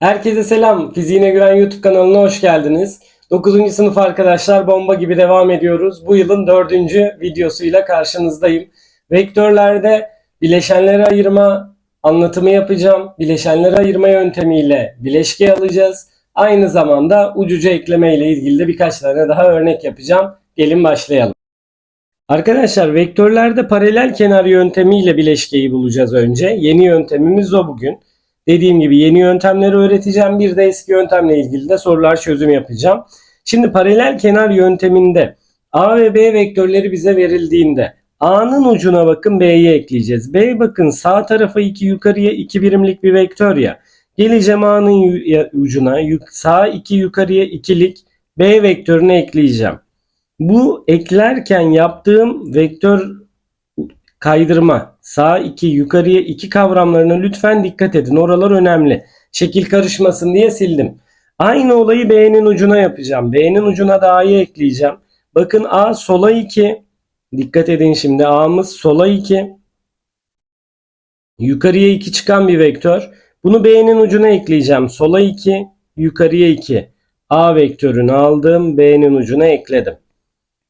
Herkese selam. Fiziğine Güven YouTube kanalına hoş geldiniz. 9. sınıf arkadaşlar bomba gibi devam ediyoruz. Bu yılın 4. videosuyla karşınızdayım. Vektörlerde bileşenleri ayırma anlatımı yapacağım. Bileşenleri ayırma yöntemiyle bileşke alacağız. Aynı zamanda ucucu ekleme ile ilgili de birkaç tane daha örnek yapacağım. Gelin başlayalım. Arkadaşlar vektörlerde paralel kenar yöntemiyle bileşkeyi bulacağız önce. Yeni yöntemimiz o bugün. Dediğim gibi yeni yöntemleri öğreteceğim. Bir de eski yöntemle ilgili de sorular çözüm yapacağım. Şimdi paralel kenar yönteminde A ve B vektörleri bize verildiğinde A'nın ucuna bakın B'yi ekleyeceğiz. B bakın sağ tarafa 2 yukarıya 2 birimlik bir vektör ya. Geleceğim A'nın ucuna sağ 2 yukarıya 2'lik B vektörünü ekleyeceğim. Bu eklerken yaptığım vektör kaydırma, sağ 2, yukarıya 2 kavramlarına lütfen dikkat edin. Oralar önemli. Şekil karışmasın diye sildim. Aynı olayı B'nin ucuna yapacağım. B'nin ucuna da A'yı ekleyeceğim. Bakın A sola 2. Dikkat edin şimdi A'mız sola 2. Yukarıya 2 çıkan bir vektör. Bunu B'nin ucuna ekleyeceğim. Sola 2, yukarıya 2. A vektörünü aldım, B'nin ucuna ekledim.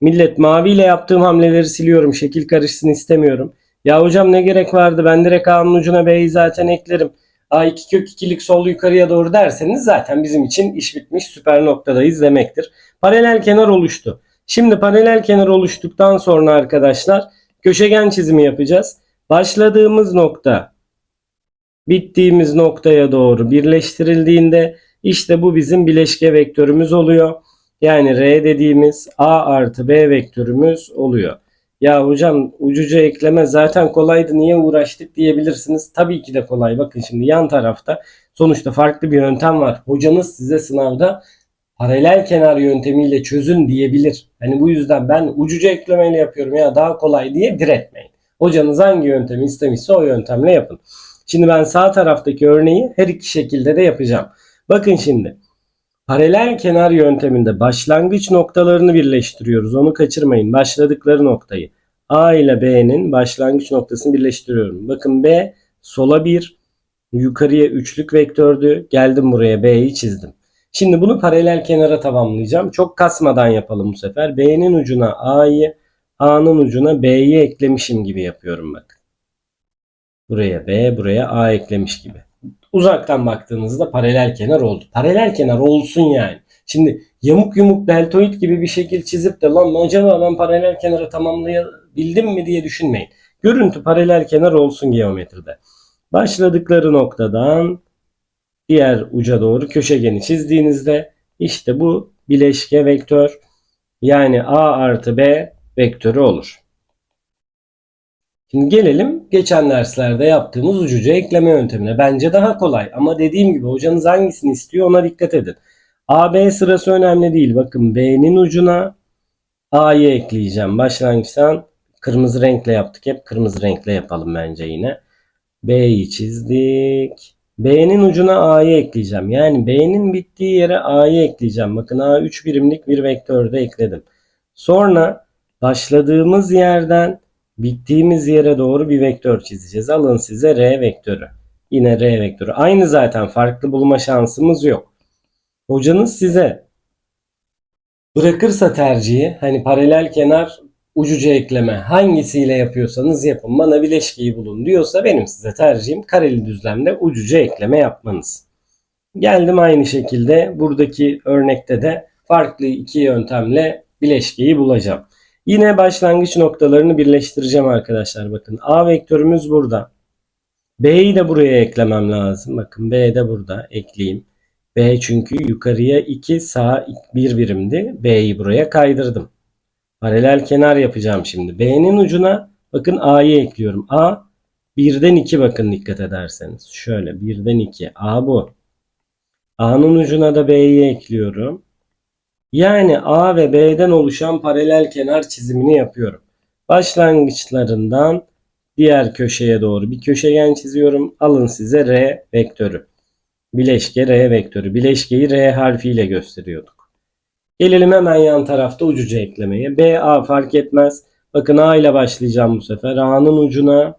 Millet maviyle yaptığım hamleleri siliyorum. Şekil karışsın istemiyorum. Ya hocam ne gerek vardı? Ben direkt A'nın ucuna B'yi zaten eklerim. A2 kök 2'lik sol yukarıya doğru derseniz zaten bizim için iş bitmiş süper noktadayız demektir. Paralel kenar oluştu. Şimdi paralel kenar oluştuktan sonra arkadaşlar köşegen çizimi yapacağız. Başladığımız nokta bittiğimiz noktaya doğru birleştirildiğinde işte bu bizim bileşke vektörümüz oluyor. Yani R dediğimiz A artı B vektörümüz oluyor. Ya hocam ucucu ekleme zaten kolaydı niye uğraştık diyebilirsiniz. Tabii ki de kolay. Bakın şimdi yan tarafta sonuçta farklı bir yöntem var. Hocanız size sınavda paralel kenar yöntemiyle çözün diyebilir. Hani bu yüzden ben ucucu eklemeyle yapıyorum ya daha kolay diye diretmeyin. Hocanız hangi yöntemi istemişse o yöntemle yapın. Şimdi ben sağ taraftaki örneği her iki şekilde de yapacağım. Bakın şimdi. Paralel kenar yönteminde başlangıç noktalarını birleştiriyoruz. Onu kaçırmayın. Başladıkları noktayı. A ile B'nin başlangıç noktasını birleştiriyorum. Bakın B sola bir, yukarıya üçlük vektördü. Geldim buraya B'yi çizdim. Şimdi bunu paralel kenara tamamlayacağım. Çok kasmadan yapalım bu sefer. B'nin ucuna A'yı, A'nın ucuna B'yi eklemişim gibi yapıyorum bakın. Buraya B, buraya A eklemiş gibi uzaktan baktığınızda paralel kenar oldu. Paralel kenar olsun yani. Şimdi yamuk yumuk deltoid gibi bir şekil çizip de lan acaba ben paralel kenarı tamamlayabildim mi diye düşünmeyin. Görüntü paralel kenar olsun geometride. Başladıkları noktadan diğer uca doğru köşegeni çizdiğinizde işte bu bileşke vektör yani A artı B vektörü olur. Şimdi gelelim geçen derslerde yaptığımız ucuca ekleme yöntemine. Bence daha kolay ama dediğim gibi hocanız hangisini istiyor ona dikkat edin. A, B sırası önemli değil. Bakın B'nin ucuna A'yı ekleyeceğim. Başlangıçtan kırmızı renkle yaptık. Hep kırmızı renkle yapalım bence yine. B'yi çizdik. B'nin ucuna A'yı ekleyeceğim. Yani B'nin bittiği yere A'yı ekleyeceğim. Bakın A 3 birimlik bir vektörde ekledim. Sonra başladığımız yerden bittiğimiz yere doğru bir vektör çizeceğiz. Alın size R vektörü. Yine R vektörü. Aynı zaten farklı bulma şansımız yok. Hocanız size bırakırsa tercihi hani paralel kenar ucuca ekleme hangisiyle yapıyorsanız yapın bana bileşkeyi bulun diyorsa benim size tercihim kareli düzlemde ucuca ekleme yapmanız. Geldim aynı şekilde buradaki örnekte de farklı iki yöntemle bileşkeyi bulacağım. Yine başlangıç noktalarını birleştireceğim arkadaşlar. Bakın A vektörümüz burada. B'yi de buraya eklemem lazım. Bakın B de burada ekleyeyim. B çünkü yukarıya 2 sağ 1 birimdi. B'yi buraya kaydırdım. Paralel kenar yapacağım şimdi. B'nin ucuna bakın A'yı ekliyorum. A 1'den 2 bakın dikkat ederseniz. Şöyle 1'den 2. A bu. A'nın ucuna da B'yi ekliyorum. Yani A ve B'den oluşan paralel kenar çizimini yapıyorum. Başlangıçlarından diğer köşeye doğru bir köşegen çiziyorum. Alın size R vektörü. Bileşke R vektörü. Bileşkeyi R harfiyle gösteriyorduk. Gelelim hemen yan tarafta ucuca eklemeye. B, A fark etmez. Bakın A ile başlayacağım bu sefer. A'nın ucuna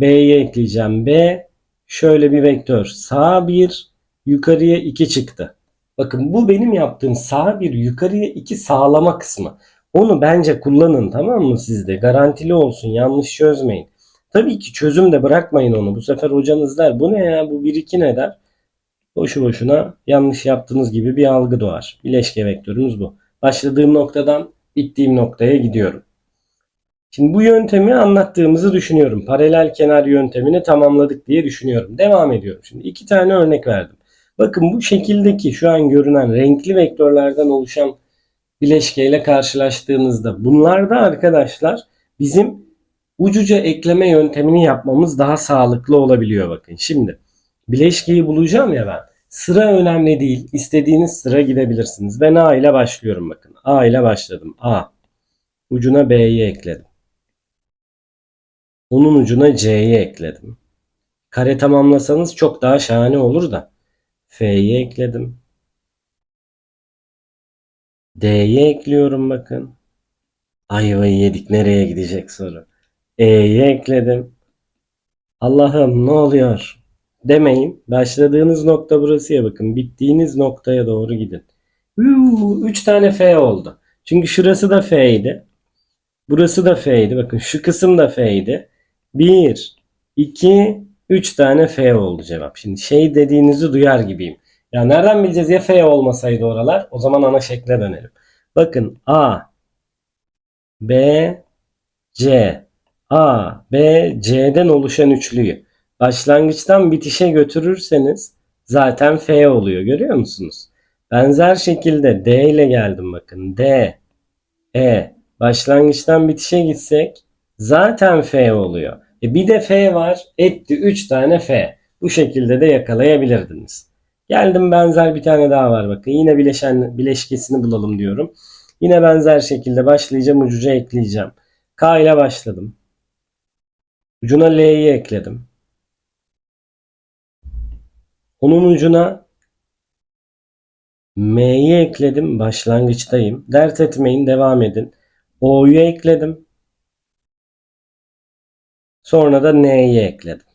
B'yi ekleyeceğim. B şöyle bir vektör. Sağ 1, yukarıya 2 çıktı. Bakın bu benim yaptığım sağ bir yukarıya 2 sağlama kısmı. Onu bence kullanın tamam mı sizde? Garantili olsun yanlış çözmeyin. Tabii ki çözüm de bırakmayın onu. Bu sefer hocanız der bu ne ya bu 1-2 ne der? Boşu boşuna yanlış yaptığınız gibi bir algı doğar. Bileşke vektörümüz bu. Başladığım noktadan bittiğim noktaya gidiyorum. Şimdi bu yöntemi anlattığımızı düşünüyorum. Paralel kenar yöntemini tamamladık diye düşünüyorum. Devam ediyorum. Şimdi iki tane örnek verdim. Bakın bu şekildeki şu an görünen renkli vektörlerden oluşan bileşkeyle karşılaştığınızda bunlarda arkadaşlar bizim ucuca ekleme yöntemini yapmamız daha sağlıklı olabiliyor bakın. Şimdi bileşkeyi bulacağım ya ben. Sıra önemli değil. İstediğiniz sıra gidebilirsiniz. Ben A ile başlıyorum bakın. A ile başladım. A. Ucuna B'yi ekledim. Onun ucuna C'yi ekledim. Kare tamamlasanız çok daha şahane olur da. F'yi ekledim. D'yi ekliyorum bakın. Ayvayı yedik nereye gidecek soru. E'yi ekledim. Allah'ım ne oluyor? Demeyin. Başladığınız nokta burası ya bakın. Bittiğiniz noktaya doğru gidin. Uuu, üç tane F oldu. Çünkü şurası da F'ydi. Burası da F'ydi. Bakın şu kısım da F'ydi. 1, 2, 3 tane F oldu cevap. Şimdi şey dediğinizi duyar gibiyim. Ya nereden bileceğiz ya F olmasaydı oralar? O zaman ana şekle dönelim. Bakın A, B, C. A, B, C'den oluşan üçlüyü başlangıçtan bitişe götürürseniz zaten F oluyor. Görüyor musunuz? Benzer şekilde D ile geldim bakın. D, E. Başlangıçtan bitişe gitsek zaten F oluyor. E bir de F var. Etti 3 tane F. Bu şekilde de yakalayabilirdiniz. Geldim benzer bir tane daha var bakın. Yine bileşen bileşkesini bulalım diyorum. Yine benzer şekilde başlayacağım ucuca ekleyeceğim. K ile başladım. Ucuna L'yi ekledim. Onun ucuna M'yi ekledim. Başlangıçtayım. Dert etmeyin. Devam edin. O'yu ekledim. Sonra da N'yi ekledim.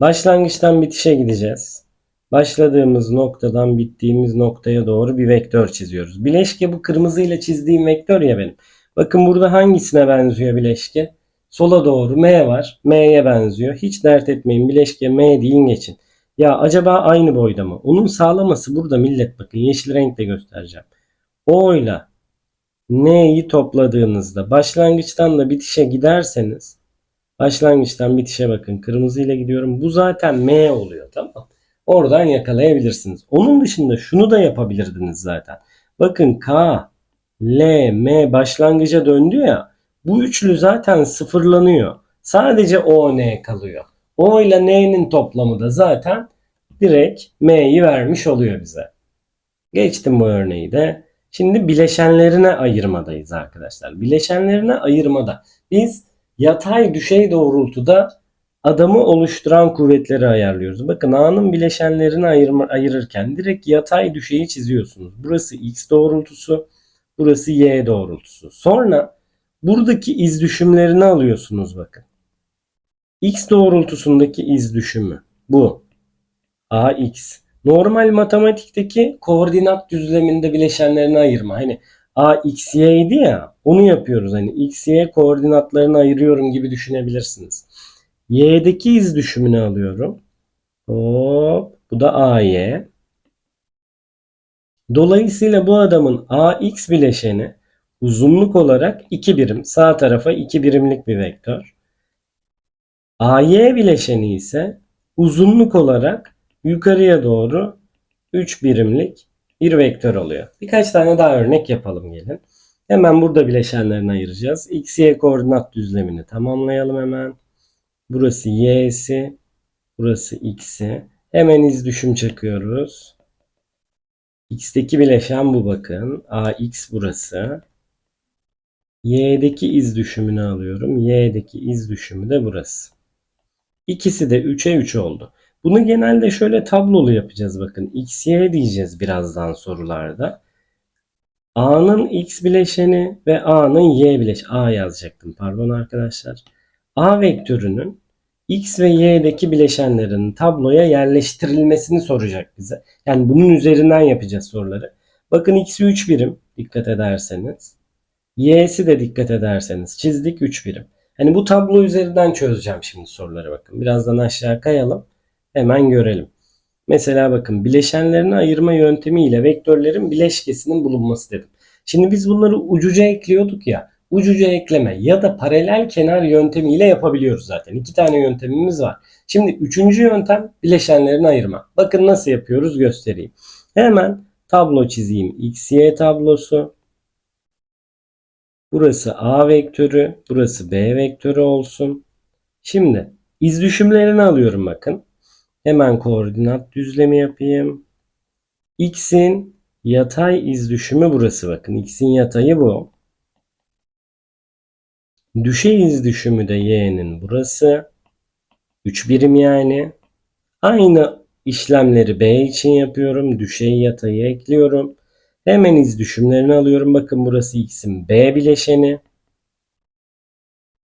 Başlangıçtan bitişe gideceğiz. Başladığımız noktadan bittiğimiz noktaya doğru bir vektör çiziyoruz. Bileşke bu kırmızıyla çizdiğim vektör ya benim. Bakın burada hangisine benziyor bileşke? Sola doğru M var. M'ye benziyor. Hiç dert etmeyin. Bileşke M deyin geçin. Ya acaba aynı boyda mı? Onun sağlaması burada millet bakın. Yeşil renkle göstereceğim. O ile N'yi topladığınızda başlangıçtan da bitişe giderseniz başlangıçtan bitişe bakın. Kırmızı ile gidiyorum. Bu zaten M oluyor. Tamam. Oradan yakalayabilirsiniz. Onun dışında şunu da yapabilirdiniz zaten. Bakın K, L, M başlangıca döndü ya. Bu üçlü zaten sıfırlanıyor. Sadece O, N kalıyor. O ile N'nin toplamı da zaten direkt M'yi vermiş oluyor bize. Geçtim bu örneği de. Şimdi bileşenlerine ayırmadayız arkadaşlar. Bileşenlerine ayırmada biz yatay düşey doğrultuda adamı oluşturan kuvvetleri ayarlıyoruz. Bakın A'nın bileşenlerini ayırma, ayırırken direkt yatay düşeyi çiziyorsunuz. Burası X doğrultusu, burası Y doğrultusu. Sonra buradaki iz düşümlerini alıyorsunuz bakın. X doğrultusundaki iz düşümü bu. AX. Normal matematikteki koordinat düzleminde bileşenlerini ayırma. Hani A x y'ydi ya onu yapıyoruz. Hani x y koordinatlarını ayırıyorum gibi düşünebilirsiniz. Y'deki iz düşümünü alıyorum. Hop bu da AY. Dolayısıyla bu adamın AX bileşeni uzunluk olarak 2 birim. Sağ tarafa 2 birimlik bir vektör. AY bileşeni ise uzunluk olarak yukarıya doğru 3 birimlik bir vektör oluyor. Birkaç tane daha örnek yapalım gelin. Hemen burada bileşenlerini ayıracağız. X, Y koordinat düzlemini tamamlayalım hemen. Burası Y'si, burası X'i. Hemen iz düşüm çakıyoruz. X'teki bileşen bu bakın. AX burası. Y'deki iz düşümünü alıyorum. Y'deki iz düşümü de burası. İkisi de 3'e 3 oldu. Bunu genelde şöyle tablolu yapacağız bakın. X, Y diyeceğiz birazdan sorularda. A'nın X bileşeni ve A'nın Y bileşeni. A yazacaktım pardon arkadaşlar. A vektörünün X ve Y'deki bileşenlerin tabloya yerleştirilmesini soracak bize. Yani bunun üzerinden yapacağız soruları. Bakın X'i 3 birim dikkat ederseniz. Y'si de dikkat ederseniz çizdik 3 birim. Hani bu tablo üzerinden çözeceğim şimdi soruları bakın. Birazdan aşağı kayalım. Hemen görelim. Mesela bakın bileşenlerini ayırma yöntemiyle vektörlerin bileşkesinin bulunması dedim. Şimdi biz bunları ucuca ekliyorduk ya. Ucuca ekleme ya da paralel kenar yöntemiyle yapabiliyoruz zaten. İki tane yöntemimiz var. Şimdi üçüncü yöntem bileşenlerini ayırma. Bakın nasıl yapıyoruz göstereyim. Hemen tablo çizeyim. X, Y tablosu. Burası A vektörü, burası B vektörü olsun. Şimdi iz düşümlerini alıyorum bakın. Hemen koordinat düzlemi yapayım. X'in yatay iz düşümü burası bakın. X'in yatayı bu. Düşey iz düşümü de Y'nin burası. 3 birim yani. Aynı işlemleri B için yapıyorum. Düşey yatayı ekliyorum. Hemen iz düşümlerini alıyorum. Bakın burası X'in B bileşeni.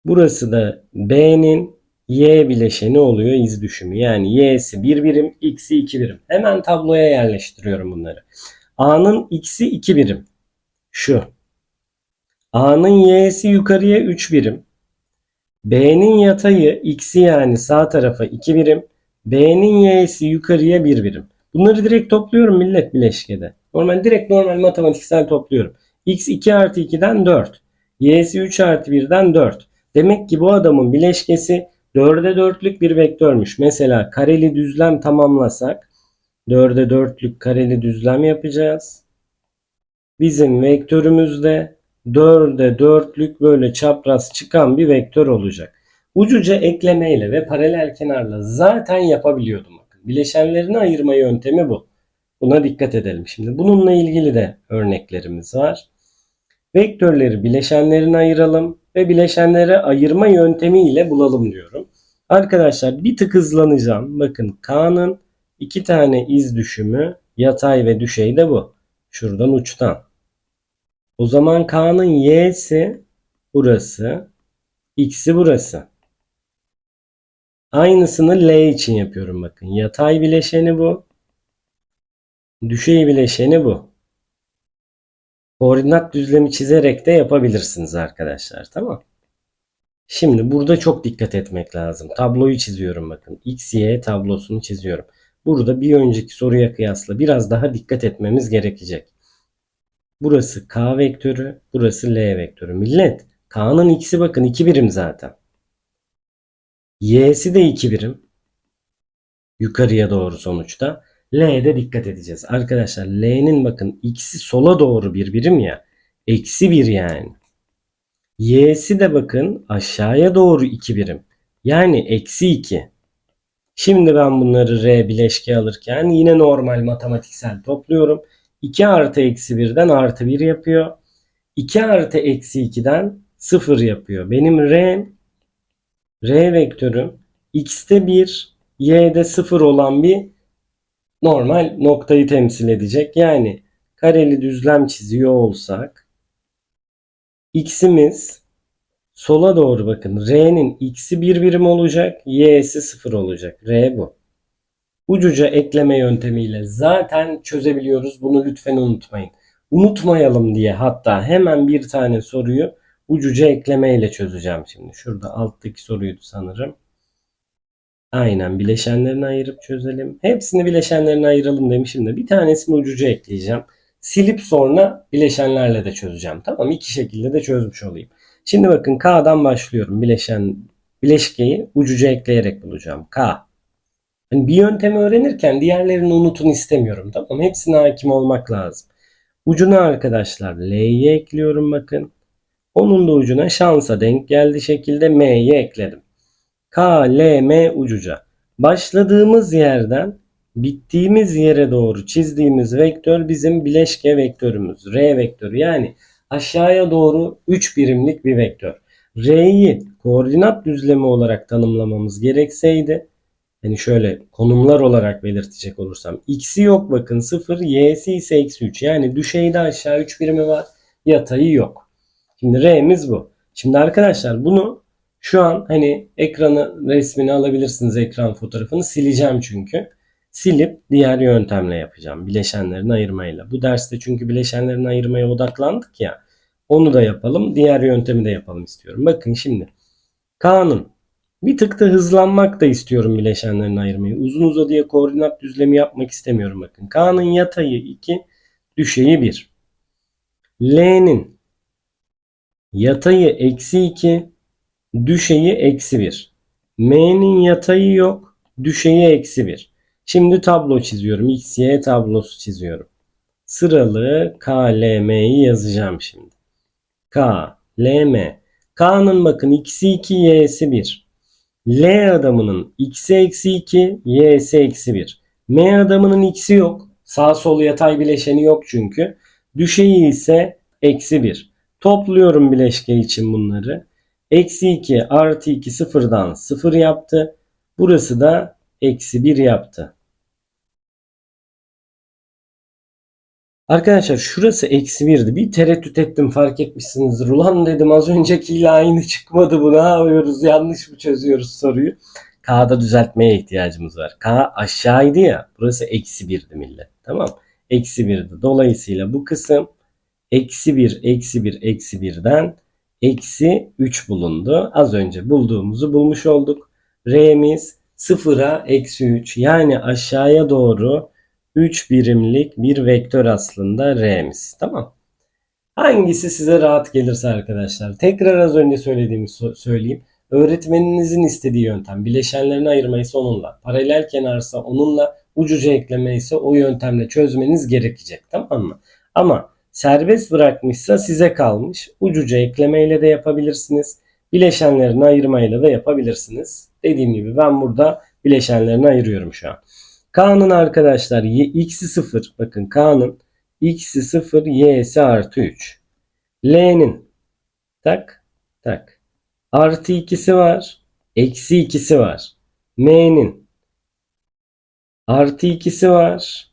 Burası da B'nin Y bileşeni oluyor iz düşümü. Yani Y'si 1 birim, X'i 2 birim. Hemen tabloya yerleştiriyorum bunları. A'nın X'i 2 birim. Şu. A'nın Y'si yukarıya 3 birim. B'nin yatayı X'i yani sağ tarafa 2 birim. B'nin Y'si yukarıya 1 birim. Bunları direkt topluyorum millet bileşkede. Normal direkt normal matematiksel topluyorum. X 2 artı 2'den 4. Y'si 3 artı 1'den 4. Demek ki bu adamın bileşkesi 4'e 4'lük bir vektörmüş. Mesela kareli düzlem tamamlasak 4'e 4'lük kareli düzlem yapacağız. Bizim vektörümüzde 4'e 4'lük böyle çapraz çıkan bir vektör olacak. Ucuca eklemeyle ve paralel kenarla zaten yapabiliyordum. Bakın bileşenlerini ayırma yöntemi bu. Buna dikkat edelim. Şimdi bununla ilgili de örneklerimiz var. Vektörleri bileşenlerine ayıralım ve bileşenlere ayırma yöntemiyle bulalım diyorum. Arkadaşlar bir tık hızlanacağım. Bakın K'nın iki tane iz düşümü yatay ve düşey de bu. Şuradan uçtan. O zaman K'nın y'si burası. X'i burası. Aynısını L için yapıyorum bakın. Yatay bileşeni bu. Düşey bileşeni bu. Koordinat düzlemi çizerek de yapabilirsiniz arkadaşlar. Tamam. Şimdi burada çok dikkat etmek lazım. Tabloyu çiziyorum bakın. X, Y tablosunu çiziyorum. Burada bir önceki soruya kıyasla biraz daha dikkat etmemiz gerekecek. Burası K vektörü, burası L vektörü. Millet, K'nın x'i bakın 2 birim zaten. Y'si de 2 birim. Yukarıya doğru sonuçta. L'de dikkat edeceğiz. Arkadaşlar L'nin bakın x'i sola doğru bir birim ya. Eksi 1 yani. Y'si de bakın aşağıya doğru 2 birim. Yani eksi 2. Şimdi ben bunları R bileşke alırken yine normal matematiksel topluyorum. 2 artı eksi 1'den artı 1 yapıyor. 2 artı eksi 2'den 0 yapıyor. Benim R, R vektörüm x'te 1, y'de 0 olan bir normal noktayı temsil edecek. Yani kareli düzlem çiziyor olsak x'imiz sola doğru bakın. R'nin x'i 1 birim olacak. Y'si 0 olacak. R bu. Ucuca ekleme yöntemiyle zaten çözebiliyoruz. Bunu lütfen unutmayın. Unutmayalım diye hatta hemen bir tane soruyu ucuca eklemeyle çözeceğim şimdi. Şurada alttaki soruydu sanırım. Aynen bileşenlerini ayırıp çözelim. Hepsini bileşenlerine ayıralım demişim de bir tanesini ucuca ekleyeceğim. Silip sonra bileşenlerle de çözeceğim. Tamam iki şekilde de çözmüş olayım. Şimdi bakın K'dan başlıyorum. Bileşen bileşkeyi ucuca ekleyerek bulacağım. K. Yani bir yöntemi öğrenirken diğerlerini unutun istemiyorum. Tamam hepsine hakim olmak lazım. Ucuna arkadaşlar L'yi ekliyorum bakın. Onun da ucuna şansa denk geldi şekilde M'yi ekledim. K, L, M ucuca. Başladığımız yerden bittiğimiz yere doğru çizdiğimiz vektör bizim bileşke vektörümüz. R vektörü yani aşağıya doğru 3 birimlik bir vektör. R'yi koordinat düzlemi olarak tanımlamamız gerekseydi hani şöyle konumlar olarak belirtecek olursam x'i yok bakın 0 y'si ise eksi 3 yani düşeyde aşağı 3 birimi var yatayı yok. Şimdi R'miz bu. Şimdi arkadaşlar bunu Şu an hani ekranı resmini alabilirsiniz ekran fotoğrafını sileceğim çünkü. Silip diğer yöntemle yapacağım. Bileşenlerini ayırmayla. Bu derste çünkü bileşenlerini ayırmaya odaklandık ya. Onu da yapalım. Diğer yöntemi de yapalım istiyorum. Bakın şimdi. Kanun. Bir tık da hızlanmak da istiyorum bileşenlerini ayırmayı. Uzun uzadıya koordinat düzlemi yapmak istemiyorum bakın. K'nın yatayı 2, düşeyi 1. L'nin yatayı eksi 2, düşeyi eksi 1. M'nin yatayı yok, düşeyi eksi 1. Şimdi tablo çiziyorum. X, Y tablosu çiziyorum. Sıralı K, L, M'yi yazacağım şimdi. K, L, M. K'nın bakın x'i 2, y'si 1. L adamının x'i eksi 2, y'si eksi 1. M adamının x'i yok. Sağ sol yatay bileşeni yok çünkü. Düşeyi ise eksi 1. Topluyorum bileşke için bunları. Eksi 2 artı 2 sıfırdan 0 yaptı. Burası da eksi 1 yaptı. Arkadaşlar şurası eksi 1'di. Bir tereddüt ettim fark etmişsinizdir. Ulan dedim az öncekiyle aynı çıkmadı bu. Ne yapıyoruz? Yanlış mı çözüyoruz soruyu? K'da düzeltmeye ihtiyacımız var. K aşağıydı ya. Burası eksi 1'di millet. Tamam. Eksi 1'di. Dolayısıyla bu kısım eksi 1, eksi 1, eksi 1'den eksi 3 bulundu. Az önce bulduğumuzu bulmuş olduk. R'miz 0'a eksi 3 yani aşağıya doğru 3 birimlik bir vektör aslında R'miz. Tamam. Hangisi size rahat gelirse arkadaşlar. Tekrar az önce söylediğimi söyleyeyim. Öğretmeninizin istediği yöntem. Bileşenlerini ayırmayı ise onunla. Paralel kenarsa onunla. Ucuca ekleme ise o yöntemle çözmeniz gerekecek. Tamam mı? Ama serbest bırakmışsa size kalmış. Ucuca eklemeyle de yapabilirsiniz. Bileşenlerini ayırmayla da yapabilirsiniz. Dediğim gibi ben burada bileşenlerini ayırıyorum şu an. K'nın arkadaşlar x'i 0. Bakın K'nın x'i 0, y'si artı 3. L'nin tak tak artı 2'si var. Eksi 2'si var. M'nin artı 2'si var.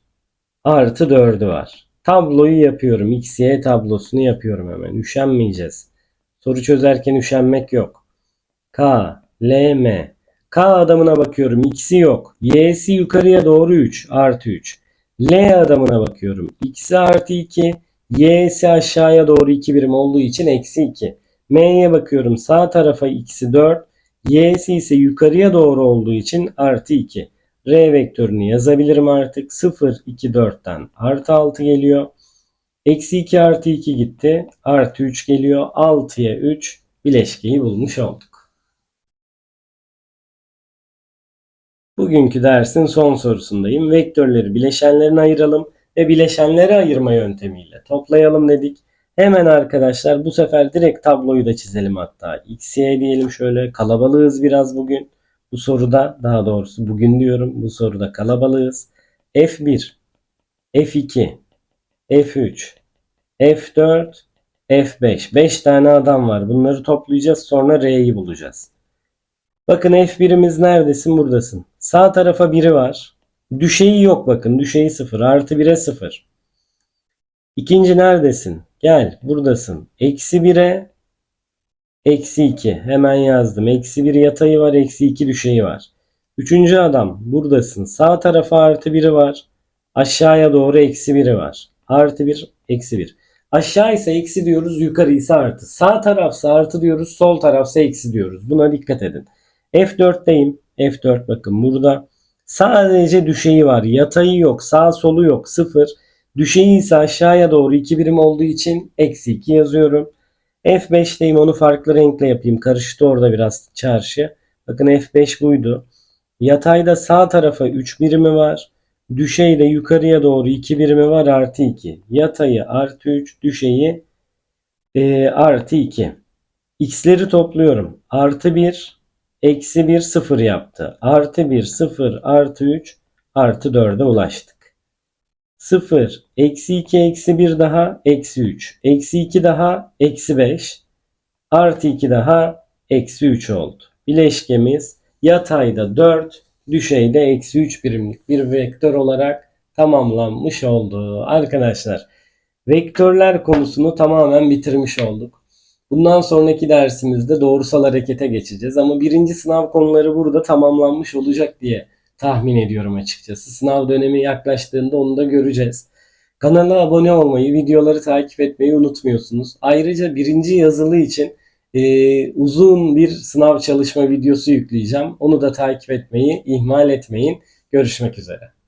Artı 4'ü var. Tabloyu yapıyorum. X, Y tablosunu yapıyorum hemen. Üşenmeyeceğiz. Soru çözerken üşenmek yok. K, L, M. K adamına bakıyorum. X'i yok. Y'si yukarıya doğru 3. Artı 3. L adamına bakıyorum. X'i artı 2. Y'si aşağıya doğru 2 birim olduğu için eksi 2. M'ye bakıyorum. Sağ tarafa x'i 4. Y'si ise yukarıya doğru olduğu için artı 2. R vektörünü yazabilirim artık. 0, 2, 4'ten artı 6 geliyor. Eksi 2 artı 2 gitti. Artı 3 geliyor. 6'ya 3 bileşkeyi bulmuş olduk. Bugünkü dersin son sorusundayım. Vektörleri bileşenlerine ayıralım ve bileşenleri ayırma yöntemiyle toplayalım dedik. Hemen arkadaşlar bu sefer direkt tabloyu da çizelim hatta. X, Y diyelim şöyle kalabalığız biraz bugün. Bu soruda daha doğrusu bugün diyorum bu soruda kalabalığız. F1, F2, F3, F4, F5. 5 tane adam var. Bunları toplayacağız sonra R'yi bulacağız. Bakın F1'imiz neredesin? Buradasın. Sağ tarafa biri var. Düşeyi yok bakın. Düşeyi 0. Artı 1'e 0. İkinci neredesin? Gel buradasın. Eksi 1'e eksi 2. Hemen yazdım. Eksi 1 yatayı var. Eksi 2 düşeyi var. Üçüncü adam buradasın. Sağ tarafa artı 1'i var. Aşağıya doğru eksi 1'i var. Artı 1 eksi 1. Aşağı ise eksi diyoruz. Yukarı ise artı. Sağ tarafsa artı diyoruz. Sol tarafsa eksi diyoruz. Buna dikkat edin. F4'teyim. F4 bakın burada. Sadece düşeyi var. Yatayı yok. Sağ solu yok. 0. Düşeyi ise aşağıya doğru 2 birim olduğu için eksi 2 yazıyorum. F5'teyim onu farklı renkle yapayım. Karıştı orada biraz çarşı. Bakın F5 buydu. Yatayda sağ tarafa 3 birimi var. Düşeyde yukarıya doğru 2 birimi var artı 2. Yatayı artı 3. Düşeyi e, artı 2. X'leri topluyorum. Artı 1 eksi 1 0 yaptı. Artı 1 0 artı 3 artı 4'e ulaştık. 0 eksi 2 eksi 1 daha eksi 3. Eksi 2 daha eksi 5. Artı 2 daha eksi 3 oldu. Bileşkemiz yatayda 4 düşeyde eksi 3 birimlik bir vektör olarak tamamlanmış oldu. Arkadaşlar vektörler konusunu tamamen bitirmiş olduk. Bundan sonraki dersimizde doğrusal harekete geçeceğiz. Ama birinci sınav konuları burada tamamlanmış olacak diye tahmin ediyorum açıkçası. Sınav dönemi yaklaştığında onu da göreceğiz. Kanala abone olmayı, videoları takip etmeyi unutmuyorsunuz. Ayrıca birinci yazılı için e, uzun bir sınav çalışma videosu yükleyeceğim. Onu da takip etmeyi ihmal etmeyin. Görüşmek üzere.